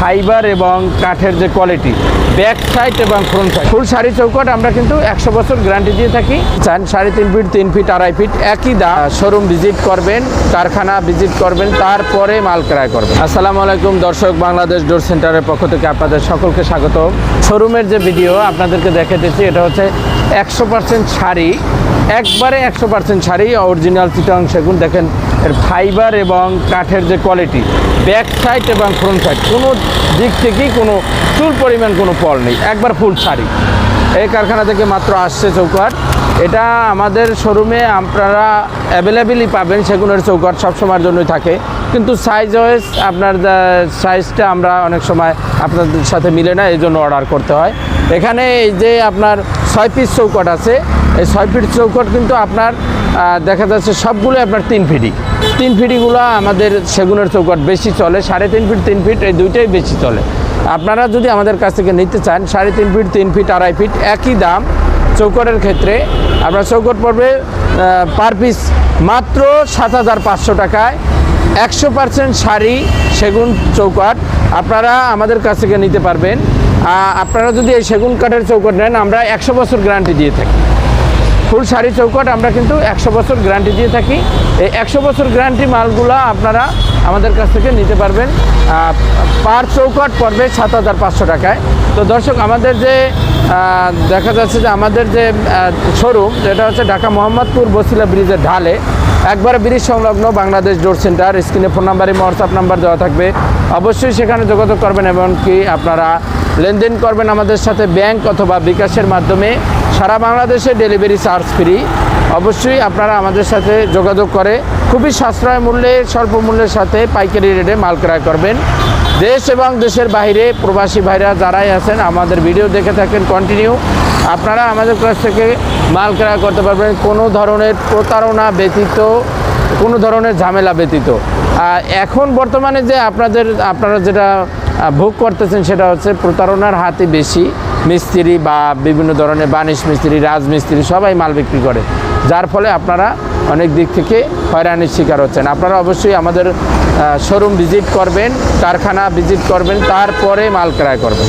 Fibre এবং কাঠের যে কোয়ালিটি, ব্যাক সাইড এবং ফ্রন্ট সাইড। ফুল শাড়ি চৌকট আমরা কিন্তু একশো বছর গ্যারান্টি দিয়ে থাকি। চান সাড়ে তিন ফিট তিন ফিট, আড়াই ফিট, একই দা শোরুম ভিজিট করবেন, কারখানা ভিজিট করবেন, তারপরে মাল ক্রয় করবেন। আসসালামু আলাইকুম দর্শক, বাংলাদেশ ডোর সেন্টারের পক্ষ থেকে আপনাদের সকলকে স্বাগত শোরুমের যে ভিডিও আপনাদেরকে দেখাতেছি এটা হচ্ছে একশো পার্সেন্ট শাড়ি, একবারে একশো পার্সেন্ট শাড়ি অরিজিনাল চিটাং সেগুন। দেখেন, এর ফাইবার এবং কাঠের যে কোয়ালিটি ব্যাক সাইড এবং ফ্রন্ট সাইড কোনো দিক থেকেই কোনো চুল পরিমাণ কোনো ফল নেই, একবার ফুল শাড়ি। এই কারখানা থেকে মাত্র আসছে চৌকাট এটা আমাদের শোরুমে আপনারা অ্যাভেলেবেলই পাবেন, সেগুনের চৌকাট সবসময়ের জন্যই থাকে। কিন্তু সাইজ ওয়াইজ আপনার সাইজটা আমরা অনেক সময় আপনাদের সাথে মিলে না, এই জন্য অর্ডার করতে হয়। এখানে এই যে আপনার ছয় পিস চৌকট আছে। এই ছয় ফিট চৌকট কিন্তু আপনার দেখা যাচ্ছে সবগুলো আপনার তিন ফিটি তিন ফিটিগুলো আমাদের সেগুনের চৌকট বেশি চলে, সাড়ে তিন ফিট তিন ফিট, এই দুইটাই বেশি চলে। আপনারা যদি আমাদের কাছ থেকে নিতে চান, সাড়ে তিন ফিট তিন ফিট, আড়াই ফিট, একই দাম চৌকটের ক্ষেত্রে আপনার চৌকট পড়বে পার পিস মাত্র সাত হাজার পাঁচশো টাকায়। একশো পার্সেন্ট শাড়ি সেগুন চৌকাট আপনারা আমাদের কাছ থেকে নিতে পারবেন। আপনারা যদি এই সেগুন কাঠের চৌকট নেন, আমরা একশো বছর গ্যারান্টি দিয়ে থাকি। ফুল শাড়ি চৌকট আমরা কিন্তু একশো বছর গ্যারান্টি দিয়ে থাকি। এই একশো বছর গ্যারান্টি মালগুলো আপনারা আমাদের কাছ থেকে নিতে পারবেন। পার চৌকট পড়বে সাত হাজার পাঁচশো টাকায়। তো দর্শক, আমাদের যে দেখা যাচ্ছে যে আমাদের যে শোরুম যেটা হচ্ছে ঢাকা মোহাম্মদপুর বসিলা ব্রিজের ঢালে, একবারে ব্রিজ সংলগ্ন বাংলাদেশ ডোর সেন্টার। স্ক্রিনে ফোন নাম্বারে হোয়াটসঅ্যাপ নাম্বার দেওয়া থাকবে। অবশ্যই সেখানে যোগাযোগ করবেন এমনকি আপনারা লেনদেন করবেন আমাদের সাথে ব্যাংক অথবা বিকাশের মাধ্যমে। সারা বাংলাদেশে ডেলিভারি চার্জ ফ্রি। অবশ্যই আপনারা আমাদের সাথে যোগাযোগ করে খুবই সাশ্রয় মূল্যে, স্বল্প মূল্যের সাথে পাইকারি রেটে মাল ক্রয় করবেন। দেশ এবং দেশের বাইরে প্রবাসী ভাইরা যারাই আছেন, আমাদের ভিডিও দেখে থাকেন কন্টিনিউ আপনারা আমাদের কাছ থেকে মাল ক্রয় করতে পারবেন। কোনো ধরনের প্রতারণা ব্যতীত, কোনো ধরনের ঝামেলা ব্যতীত। এখন বর্তমানে যে আপনাদের, আপনারা যেটা ভোগ করতেছেন সেটা হচ্ছে প্রতারণার হাতে বেশি, মিস্ত্রি বা বিভিন্ন ধরনের বানিশ মিস্ত্রি, রাজমিস্ত্রি সবাই মাল বিক্রি করে। যার ফলে আপনারা অনেক দিক থেকে হয়রানির শিকার হচ্ছেন। আপনারা অবশ্যই আমাদের শোরুম ভিজিট করবেন, কারখানা ভিজিট করবেন, তারপরে মাল ক্রয় করবেন।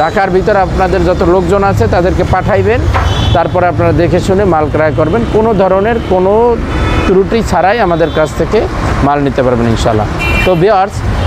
ঢাকার ভিতরে আপনাদের যত লোকজন আছে তাদেরকে পাঠাইবেন, তারপরে আপনারা দেখে শুনে মাল ক্রয় করবেন। কোনো ধরনের কোনো ত্রুটি ছাড়াই আমাদের কাছ থেকে মাল নিতে পারবেন ইনশাল্লাহ তো বিয়ার্স